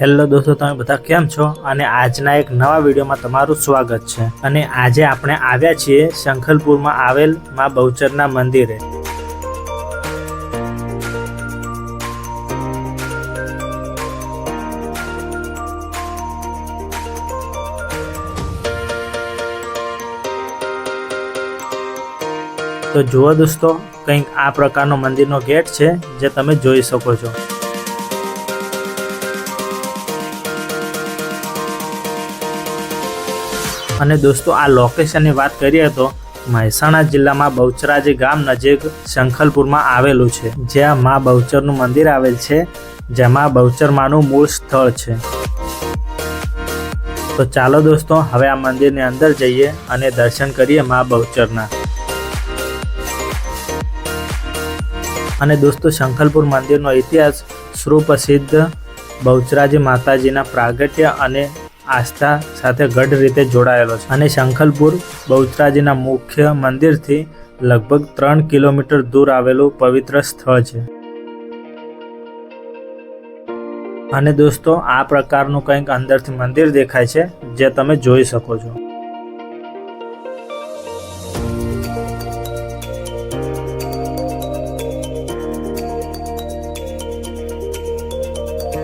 Hello દોસ્તો, તમે બધા કેમ છો? અને આજના એક નવા વિડીયોમાં તમારું સ્વાગત છે. અને આજે આપણે આવ્યા છીએ શંખલપુરમાં આવેલ મા બહુચરના મંદિરે. તો જુઓ દોસ્તો, કંઈક આ પ્રકારનો મંદિરનો ગેટ છે જે તમે જોઈ શકો છો. અને દોસ્તો, આ લોકેશનની વાત કરીએ તો મહેસાણા જિલ્લામાં બહુચરાજી ગામ નજીક શંખલપુરમાં આવેલું છે. જ્યાં મા બહુચરનું મંદિર આવેલ છે, જેમાં બહુચરમાનું મૂળ સ્થળ છે. તો ચાલો દોસ્તો, હવે આ મંદિરની અંદર જઈએ અને દર્શન કરીએ મા બહુચરના. અને દોસ્તો, શંખલપુર મંદિરનો ઇતિહાસ સુપ્રસિદ્ધ બહુચરાજી માતાજીના પ્રાગટ્ય અને આસ્થા સાથે ગઢ રીતે જોડાયેલો છે અને શંખલપુર બહુચરાજીના મુખ્ય મંદિરથી લગભગ ત્રણ કિલોમીટર દૂર આવેલું પવિત્ર સ્થળ છે. અને દોસ્તો, આ પ્રકારનું કંઈક અંદરથી મંદિર દેખાય છે, જે તમે જોઈ શકો છો.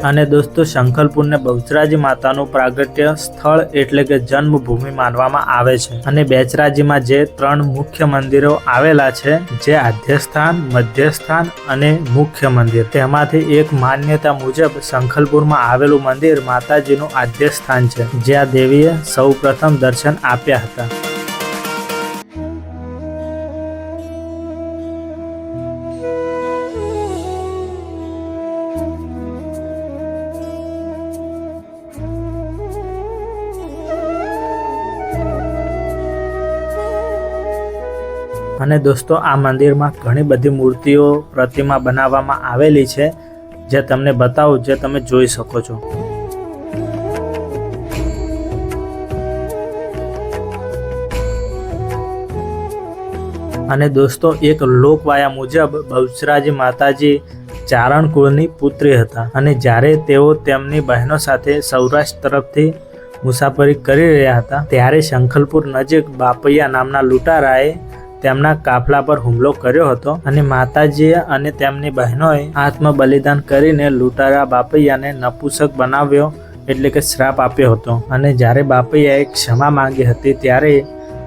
અને દોસ્તો, શંખલપુરને બહુચરાજી માતાનું પ્રાગટ્ય સ્થળ એટલે કે જન્મભૂમિ માનવામાં આવે છે. અને બેચરાજીમાં જે ત્રણ મુખ્ય મંદિરો આવેલા છે, જે આદ્યસ્થાન મધ્યસ્થાન અને મુખ્ય મંદિર. તેમાંથી એક માન્યતા મુજબ શંખલપુરમાં આવેલું મંદિર માતાજીનું આદ્યસ્થાન છે, જ્યાં દેવીએ સૌ પ્રથમ દર્શન આપ્યા હતા. અને દોસ્તો, આ મંદિરમાં ઘણી બધી મૂર્તિઓ પ્રતિમા બનાવવામાં આવેલી છે, જે તમને બતાવું, જે તમે જોઈ શકો છો. અને દોસ્તો, એક લોકવાયા મુજબ બહુચરાજી માતાજી ચારણ કુળની પુત્રી હતા અને જ્યારે તેઓ તેમની બહેનો સાથે સૌરાષ્ટ્ર તરફથી મુસાફરી કરી રહ્યા હતા, ત્યારે શંખલપુર નજીક બાપૈયા નામના લૂંટારાએ તેમના કાફલા પર હુમલો કર્યો હતો અને માતાજીએ અને તેમની બહેનોએ આત્મ બલિદાન કરીને લૂંટારા બાપૈયાને નપુસક બનાવ્યો એટલે કે શ્રાપ આપ્યો હતો. અને જ્યારે બાપૈયાએ ક્ષમા માંગી હતી ત્યારે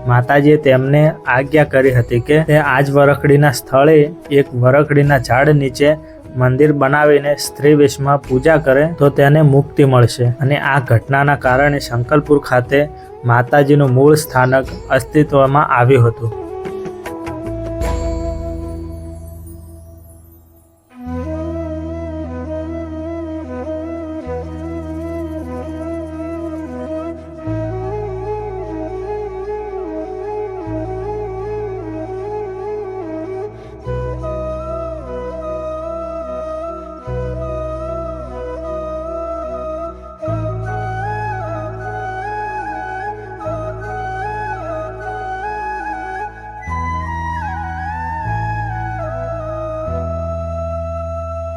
માતાજીએ તેમને આજ્ઞા કરી હતી કે તે આજ વરખડીના સ્થળે એક વરખડીના ઝાડ નીચે મંદિર બનાવીને સ્ત્રી વેશમાં પૂજા કરે તો તેને મુક્તિ મળશે. અને આ ઘટનાના કારણે શંકલપુર ખાતે માતાજીનું મૂળ સ્થાનક અસ્તિત્વમાં આવ્યું હતું.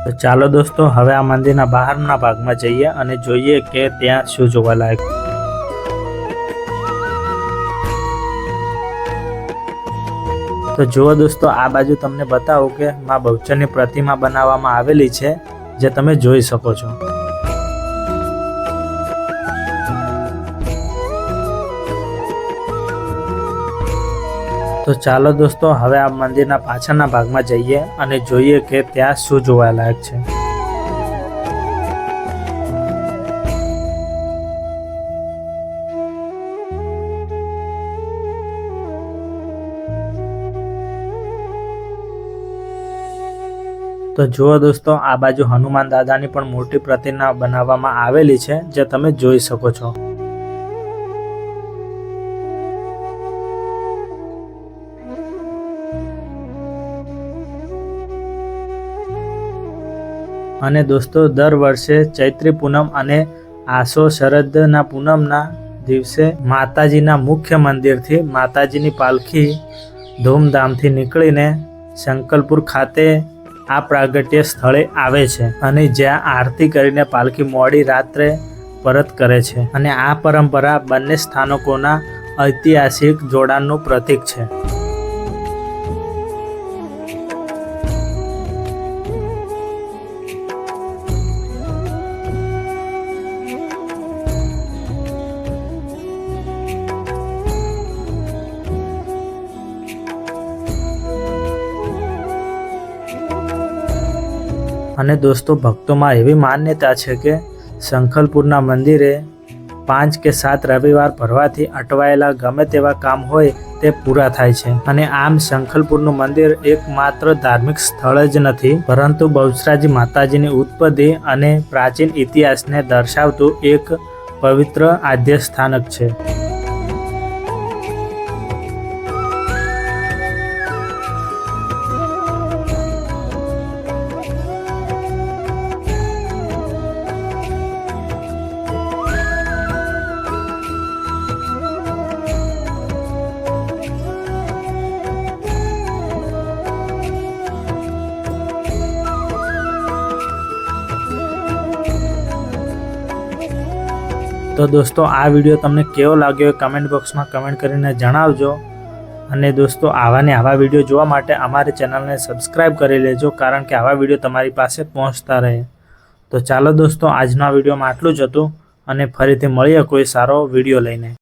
તો ચાલો દોસ્તો, હવે આ મંદિરના બહારના ભાગમાં જઈએ અને જોઈએ કે ત્યાં શું જોવાલાયક તો જુઓ દોસ્તો, આ બાજુ તમને બતાવું કે માં બહુચરની પ્રતિમા બનાવવામાં આવેલી છે, જે તમે જોઈ શકો છો. તો ચાલો દોસ્તો, હવે આ મંદિરના પાછળના ભાગમાં જઈએ અને જોઈએ કે ત્યાં શું જોવાલાયક છે. તો જુઓ દોસ્તો, આ બાજુ હનુમાન દાદાની પણ મૂર્તિ પ્રતિમા બનાવવામાં આવેલી છે, જે તમે જોઈ શકો છો. અને દોસ્તો, દર વર્ષે ચૈત્રી પૂનમ અને આસો શરદના પૂનમના દિવસે માતાજીના મુખ્ય મંદિરથી માતાજીની પાલખી ધૂમધામથી નીકળીને શંકલપુર ખાતે આ પ્રાગટ્ય સ્થળે આવે છે અને જ્યાં આરતી કરીને પાલખી મોડી રાત્રે પરત કરે છે. અને આ પરંપરા બંને સ્થાનકોના ઐતિહાસિક જોડાણનું પ્રતીક છે. અને દોસ્તો, ભક્તોમાં એવી માન્યતા છે કે શંખલપુરના મંદિરે પાંચ કે સાત રવિવાર ભરવાથી અટવાયેલા ગમે તેવા કામ હોય તે પૂરા થાય છે. અને આમ શંખલપુરનું મંદિર એકમાત્ર ધાર્મિક સ્થળ જ નથી, પરંતુ બહુચરાજી માતાજીની ઉત્પત્તિ અને પ્રાચીન ઇતિહાસને દર્શાવતું એક પવિત્ર આદ્ય સ્થાનક છે. તો દોસ્તો, આ વીડિયો તમને કેવો લાગ્યો કમેન્ટ બોક્સમાં કમેન્ટ કરીને જણાવજો. અને દોસ્તો, આવા ને આવા વીડિયો જોવા માટે અમારી ચેનલને સબસ્ક્રાઈબ કરી લેજો, કારણ કે આવા વીડિયો તમારી પાસે પહોંચતા રહે. તો ચાલો દોસ્તો, આજના વિડીયોમાં આટલું જ હતું. અને ફરીથી મળીએ કોઈ સારો વીડિયો લઈને.